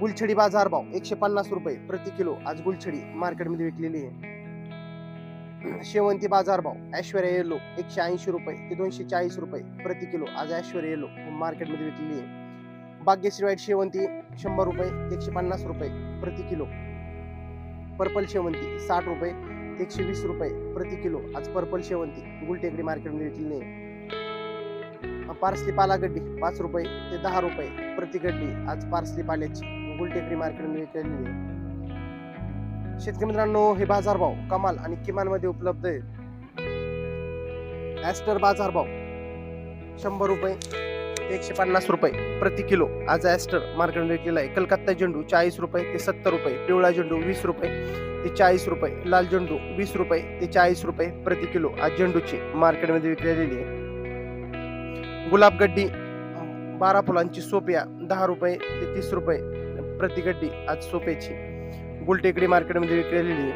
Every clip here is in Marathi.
गुलछडी बाजार भाव एकशे पन्नास रुपये प्रति किलो. आज गुलछडी मार्केटमध्ये विकलेली आहे. शेवंती बाजार भाव ऐश्वर्या येलो एकशे ऐंशी रुपये ते दोनशे चाळीस रुपये प्रति किलो. आज ऐश्वर्या येलो मार्केटमध्ये विकलेली आहे. भाग्यश्री वाईट शेवंती शंभर रुपये ते एकशे पन्नास रुपये प्रति किलो. पर्पल शेवंती साठ रुपये ते एकशे वीस रुपये प्रति किलो. आज पर्पल शेवंती गुलटेकडी मार्केटमध्ये विकलेली आहे. पार्सली पाला गड्डी पाच रुपये ते दहा रुपये प्रति गड्डी. आज पार्सली पाल्याची गुलटेकडी मार्केटमध्ये केलेली आहे. शेतकरी मित्रांनो हे बाजारभाव कमाल आणि किमानमध्ये उपलब्ध आहे. ॲस्टर बाजारभाव शंभर रुपये एकशे पन्नास रुपये प्रति किलो. आज ॲस्टर मार्केटमध्ये विकलेला आहे. कलकत्ता झेंडू चाळीस रुपये ते सत्तर रुपये. पिवळा झेंडू वीस रुपये ते चाळीस रुपये. लाल झेंडू वीस रुपये ते चाळीस रुपये प्रति किलो. आज झेंडूची मार्केटमध्ये विकलेली आहे. गुलाबगड्डी बारा फुलांची सोपिया दहा रुपये ते तीस रुपये. प्रतिगड्डी आज सोपेची गुलटेकडी मार्केटमध्ये विकलेली आहे.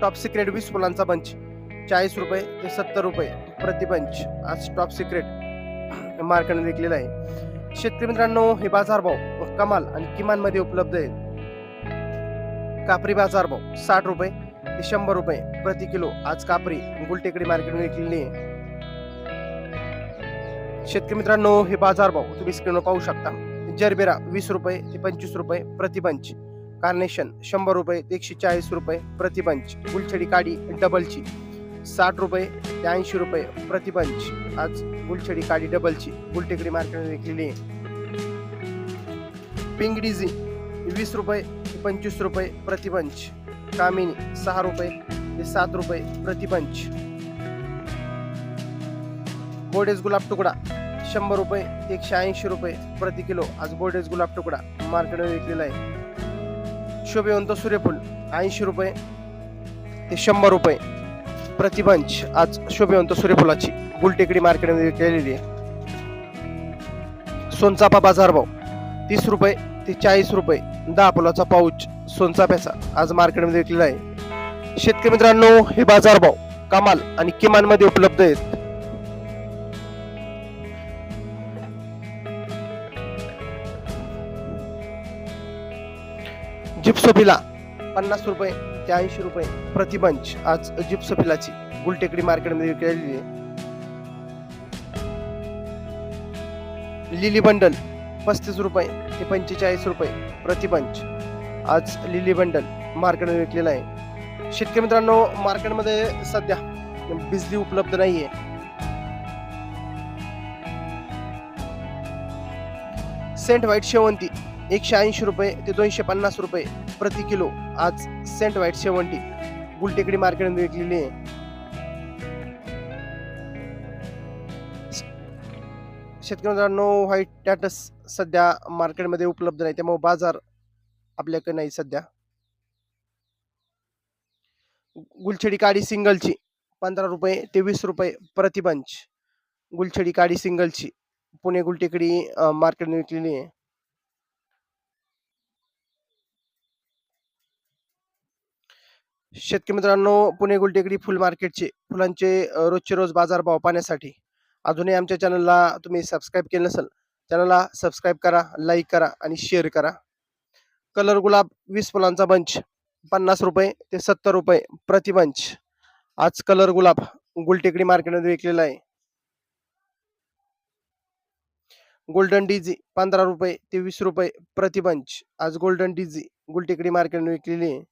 टॉप सिक्रेट वीस फुलांचा बंच चाळीस रुपये ते सत्तर रुपये प्रतिपंच आज टॉप सिक्रेट मार्केटमध्ये विकलेला आहे. शेतकरी मित्रांनो हे बाजारभाव कमाल आणि किमानमध्ये उपलब्ध आहेत कापरी बाजारभाव साठ रुपये ते शंभर रुपये प्रति किलो. आज कापरी गुलटेकडी मार्केटमध्ये विकलेली आहे. शेतकरी मित्रांनो हे बाजारभाव तुम्ही स्क्रीनवर पाहू शकता. जरबेरा वीस रुपये ते पंचवीस रुपये प्रतिबंच. कार्नेशन शंभर रुपये ते एकशे चाळीस रुपये प्रतिबंच. गुलछडी काडी डबलची. साठ रुपये ते ऐंशी रुपये प्रतिबंच. आज गुलछडी काडी डबलची. गुलटेकडी मार्केटमध्ये विकलेली आहे. पिंक डिझी वीस रुपये ते पंचवीस रुपये प्रतिबंच. कामिनी सहा रुपये ते सात रुपये प्रतिबंच. गोडेज गुलाब तुकडा. शंभर रुपये एकशे ऐंशी रुपये प्रति किलो. आज गोडेज गुलाब तुकडा मार्केटमध्ये विकलेला आहे. शोभेवंत सूर्यफूल ऐंशी रुपये ते शंभर रुपये प्रतिबंच आज शोभेवंत सूर्यफुलाची गुलटेकडी मार्केटमध्ये विकलेली आहे. सोनचापा बाजारभाव तीस रुपये ते चाळीस रुपये. दहा फुलाचा पाऊच सोनचाप्याचा आज मार्केटमध्ये विकलेला आहे. शेतकरी मित्रांनो हे बाजारभाव कमाल आणि किमानमध्ये उपलब्ध आहेत. जिप्सोफिला पन्नास रुपये ते ऐंशी रुपये. प्रतिबंच आज जिप्सोफिलाची गुलटेकडी मार्केटमध्ये विकलेली आहे. लिली बंडल पस्तीस रुपये ते पंचेचाळीस रुपये. प्रतिबंच आज लिली बंडल मार्केटमध्ये विकलेला आहे. शेतकरी मित्रांनो मार्केटमध्ये सध्या बिजली उपलब्ध नाही आहे सेंट व्हाईट शेवंती. एकशे ऐंशी रुपये ते दोनशे पन्नास रुपये प्रति किलो. आज सेंट व्हाईट शेवंटी गुलटेकडी मार्केटमध्ये विकलेली आहे. शेतकऱ्यांना नो व्हाईट टॅटस सध्या मार्केटमध्ये उपलब्ध नाही. त्यामुळे बाजार आपल्याकडे नाही सध्या. गुलछडी काडी सिंगलची पंधरा रुपये ते वीस रुपये प्रतिबंच. गुलछडी काडी सिंगलची पुणे गुलटेकडी मार्केटमध्ये विकलेली आहे. शेतकरी मित्रांनो पुणे गुलटेकडी फुल मार्केटचे फुलांचे रोजचे रोज बाजारभाव पाहण्यासाठी अजूनही आमच्या चॅनलला तुम्ही सबस्क्राईब केलं नसेल चॅनलला सबस्क्राईब करा लाईक करा आणि शेअर करा. कलर गुलाब वीस फुलांचा बंच पन्नास रुपये ते सत्तर रुपये प्रति बंच. आज कलर गुलाब गुलटेकडी मार्केटमध्ये विकलेला आहे. गोल्डन डीजी पंधरा रुपये ते वीस रुपये प्रति बंच. आज गोल्डन डीजी गुलटेकडी मार्केटमध्ये विकलेली आहे.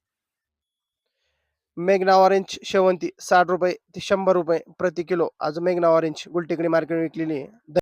मेघना ऑरेंज शेवंती साठ रुपये ते शंभर रुपये प्रति किलो. आज मेघना ऑरेंज गुलटेकडी मार्केट विकलेली आहे.